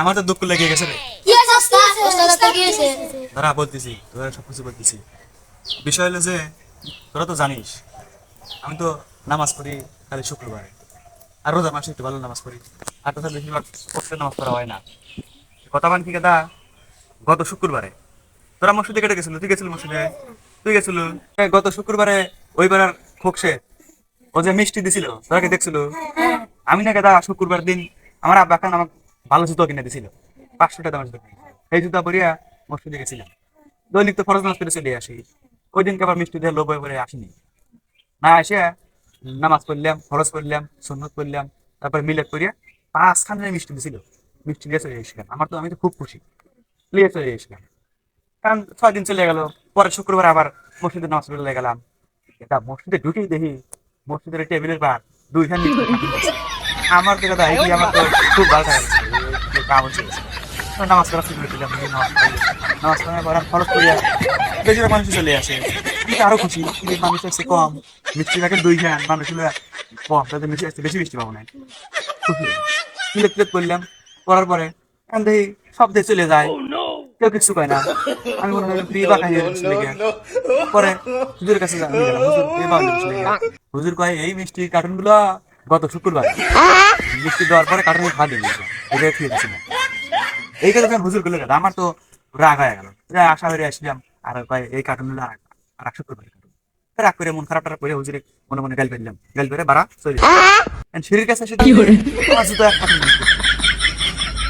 আমার তো দুঃখ লেগে গেছে রে। দাঁড়া বলতেছি তোরা সব কিছু বলতেছি। বিষয় হলো যে তোরা তো জানিস আমি তো নামাজ পড়ি খালি শুক্রবারে। আর রোজা মাসে একটু ভালো নামাজ পড়ি। আর বেশিরভাগ নামাজ পড়া হয় না। কথা মান কি কথা গত শুক্রবারে। তোরা মসজিদে কেটে গেছিল তুই গেছিল মসজিদে? তুই গেছিল? গত শুক্রবারে ওই বেড়ার খোকসে ও যে মিষ্টি দিছিল তোরা কি দেখছিল? আমি না কেদা শুক্রবার দিন আমার আব্বা খান আমাকে ভালো জুতো কিনে দিছিল। পাঁচশো টাকা দামের জুতো জুতা পরিয়া মসজিদে গেছিলাম। দৈনিক তো ফরজ নামাজ করে চলে আসি। ওই দিনকে আবার মিষ্টি দিয়ে লোভ পরে আসিনি। না এসে নামাজ পড়লাম, ফরজ পড়লাম, সুন্নত পড়লাম, তারপরে মিলাদ করিয়া পাঁচখানে মিষ্টি দিছিল। মিষ্টি দিয়ে চলে এসেছিলাম। আমার তো আমি তো খুব খুশি। লিয়ে চলে এসেছিলাম। কারণ ছয় দিন চলে গেল। পরে শুক্রবার আবার মসজিদে নামাজ পড়লে গেলাম। এটা মসজিদে ঢুকেই দেখি। মসজিদের টেবিলের পার দুইখান। আমার তো কথা আমার তো খুব ভালো লাগে। কাম হচ্ছে। নামাজ পড়া শুরু নামাজ পড়ি। পড়ার করিয়া বেশিরভাগ মানুষ চলে আসে। কিন্তু আরও খুশি যে মানুষ আসছে কম। মিষ্টি থাকে দুই খান মানুষ হলো কম তাদের মিষ্টি আসছে বেশি মিষ্টি পাবো না। করলাম করার পরে এখন দেখি সব দিয়ে চলে যায়। কেউ কিছু কয় না। আমি মনে করলাম তুই বা খাইয়ে চলে গিয়া পরে হুজুরের কাছে হুজুর হুজুর কয় এই মিষ্টি কার্টুনগুলো গত শুক্রবার। মিষ্টি দেওয়ার পরে কার্টুন খা দিয়ে এটা খেয়ে এই কথা যখন হুজুরগুলো আমার তো রাগ হয়ে গেল। আশা করে আসলাম আর কয় এই কার্টুনগুলো আর আর এক শুক্রবার রাগ করে মন খারাপ টারাপ করে হুজুরে মনে মনে গাল ফেললাম গাল ফেলে বাড়া চলে সিঁড়ির কাছে এসে জুতো এক কার্টুন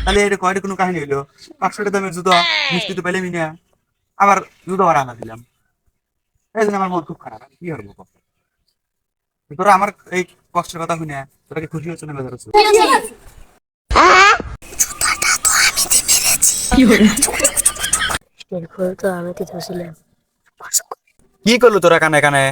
তাহলে এটা কয়টা কোনো কাহিনী হইল পাঁচশো টাকা দামের জুতো মিষ্টি তো পেলামই না। আবার জুতো আর আনা দিলাম। এই জন্য আমার মন খুব খারাপ। কি করব? তোরা আমার এই কষ্টের কথা শুনে তোরা কি খুশি হচ্ছে না বেজার হচ্ছে কি তো আমি করল তোরা কানে কানে